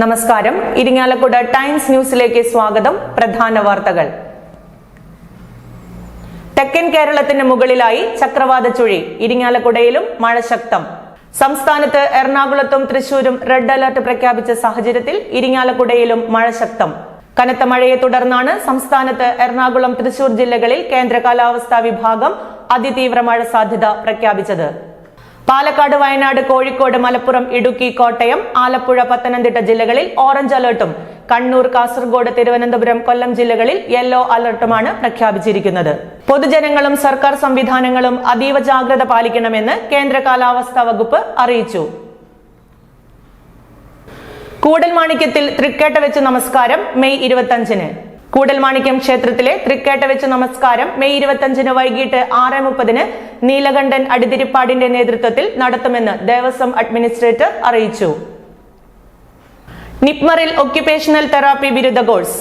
നമസ്കാരം. ഇരിങ്ങാലക്കുട ടൈംസ് ന്യൂസിലേക്ക് സ്വാഗതം. പ്രധാന വാർത്തകൾ. തെക്കൻ കേരളത്തിന് മുകളിലായി ചക്രവാത ചുഴി. ഇരിങ്ങാലക്കുടയിലും മഴ ശക്തം. സംസ്ഥാനത്ത് എറണാകുളത്തും തൃശൂരും റെഡ് അലർട്ട് പ്രഖ്യാപിച്ച സാഹചര്യത്തിൽ ഇരിങ്ങാലക്കുടയിലും മഴ ശക്തം. കനത്ത മഴയെ തുടർന്നാണ് സംസ്ഥാനത്ത് എറണാകുളം തൃശൂർ ജില്ലകളിൽ കേന്ദ്ര കാലാവസ്ഥാ വിഭാഗം അതിതീവ്ര മഴ സാധ്യത പ്രഖ്യാപിച്ചത്. പാലക്കാട് വയനാട് കോഴിക്കോട് മലപ്പുറം ഇടുക്കി കോട്ടയം ആലപ്പുഴ പത്തനംതിട്ട ജില്ലകളിൽ ഓറഞ്ച് അലർട്ടും. കണ്ണൂർ കാസർഗോഡ് തിരുവനന്തപുരം കൊല്ലം ജില്ലകളിൽ യെല്ലോ അലർട്ടുമാണ് പ്രഖ്യാപിച്ചിരിക്കുന്നത്. പൊതുജനങ്ങളും സർക്കാർ സംവിധാനങ്ങളും അതീവ ജാഗ്രത പാലിക്കണമെന്ന് കേന്ദ്ര കാലാവസ്ഥാ വകുപ്പ് അറിയിച്ചു. കൂടൽമാണിക്യത്തിൽ തൃക്കേട്ട വെച്ച് നമസ്കാരം. മെയ് ഇരുപത്തഞ്ചിന്. കൂടൽമാണിക്യം ക്ഷേത്രത്തിലെ തൃക്കേട്ട വെച്ച് നമസ്കാരം മെയ് ഇരുപത്തഞ്ചിന് വൈകിട്ട് ആറ് മുപ്പതിന് നീലകണ്ഠൻ അടിതിരിപ്പാടിന്റെ നേതൃത്വത്തിൽ നടത്തുമെന്ന് ദേവസ്വം അഡ്മിനിസ്ട്രേറ്റർ അറിയിച്ചു. നിപ്മറിൽ ഒക്യുപേഷണൽ തെറാപ്പി ബിരുദ കോഴ്സ്.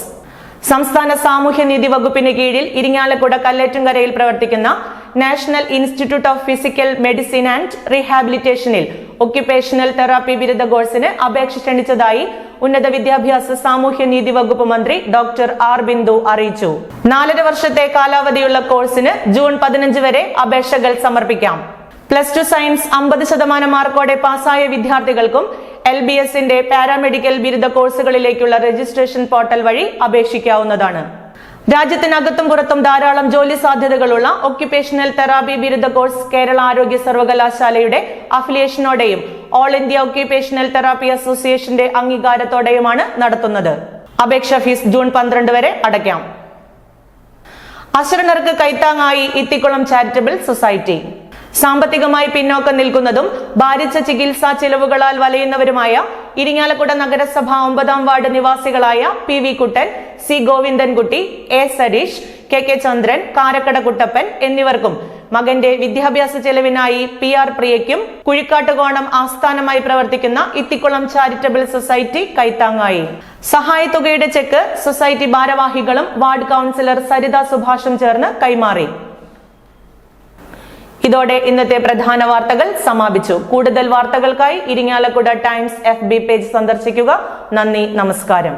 സംസ്ഥാന സാമൂഹ്യനീതി വകുപ്പിന് കീഴിൽ ഇരിങ്ങാലക്കുട കല്ലേറ്റുംകരയിൽ പ്രവർത്തിക്കുന്ന National Institute of Physical Medicine and റീഹാബിലിറ്റേഷനിൽ occupational therapy ബിരുദ കോഴ്സിന് അപേക്ഷ ക്ഷണിച്ചതായി ഉന്നത വിദ്യാഭ്യാസ സാമൂഹ്യ നീതി വകുപ്പ് മന്ത്രി ഡോക്ടർ ആർ ബിന്ദു അറിയിച്ചു. നാലര വർഷത്തെ കാലാവധിയുള്ള കോഴ്സിന് ജൂൺ പതിനഞ്ച് വരെ അപേക്ഷകൾ സമർപ്പിക്കാം. പ്ലസ് ടു സയൻസ് അമ്പത് ശതമാനം മാർക്കോടെ പാസായ വിദ്യാർത്ഥികൾക്കും എൽ ബി എസിന്റെ പാരാമെഡിക്കൽ ബിരുദ കോഴ്സുകളിലേക്കുള്ള രജിസ്ട്രേഷൻ പോർട്ടൽ വഴി അപേക്ഷിക്കാവുന്നതാണ്. രാജ്യത്തിനകത്തും പുറത്തും ധാരാളം ജോലി സാധ്യതകളുള്ള ഒക്യുപേഷണൽ തെറാപ്പി ബിരുദ കോഴ്സ് കേരള ആരോഗ്യ സർവകലാശാലയുടെ അഫിലിയേഷനോടെയും ഓൾ ഇന്ത്യ ഒക്യുപേഷണൽ തെറാപ്പി അസോസിയേഷന്റെ അംഗീകാരത്തോടെയുമാണ് നടത്തുന്നത്. അപേക്ഷ ഫീസ് ജൂൺ പന്ത്രണ്ട് വരെ അടയ്ക്കാം. അശരണർക്ക് കൈത്താങ്ങായി ഇത്തിക്കുളം ചാരിറ്റബിൾ സൊസൈറ്റി സാമ്പത്തികമായി പിന്നോക്കം നിൽക്കുന്നതും ഭാരിച്ച ചികിത്സാ ചെലവുകളാൽ വലയുന്നവരുമായ ഇരിങ്ങാലക്കുട നഗരസഭ ഒമ്പതാം ward നിവാസികളായ P V Kuttan C Govindankutty A Sareesh K K Chandran Karakkada Kuttappan എന്നിവർക്കും. മകന്റെ വിദ്യാഭ്യാസ ചെലവിനായി പി ആർ പ്രിയയ്ക്കും കുഴിക്കാട്ടുകോണം ആസ്ഥാനമായി പ്രവർത്തിക്കുന്ന ഇത്തിക്കുളം ചാരിറ്റബിൾ സൊസൈറ്റി കൈത്താങ്ങായി. സഹായത്തുകയുടെ ചെക്ക് സൊസൈറ്റി ഭാരവാഹികളും വാർഡ് കൗൺസിലർ സരിത സുഭാഷും ചേർന്ന് കൈമാറി. ഇതോടെ ഇന്നത്തെ പ്രധാന വാർത്തകൾ സമാപിച്ചു. കൂടുതൽ വാർത്തകൾക്കായി Irinjalakuda Times F B page സന്ദർശിക്കുക. നന്ദി നമസ്കാരം.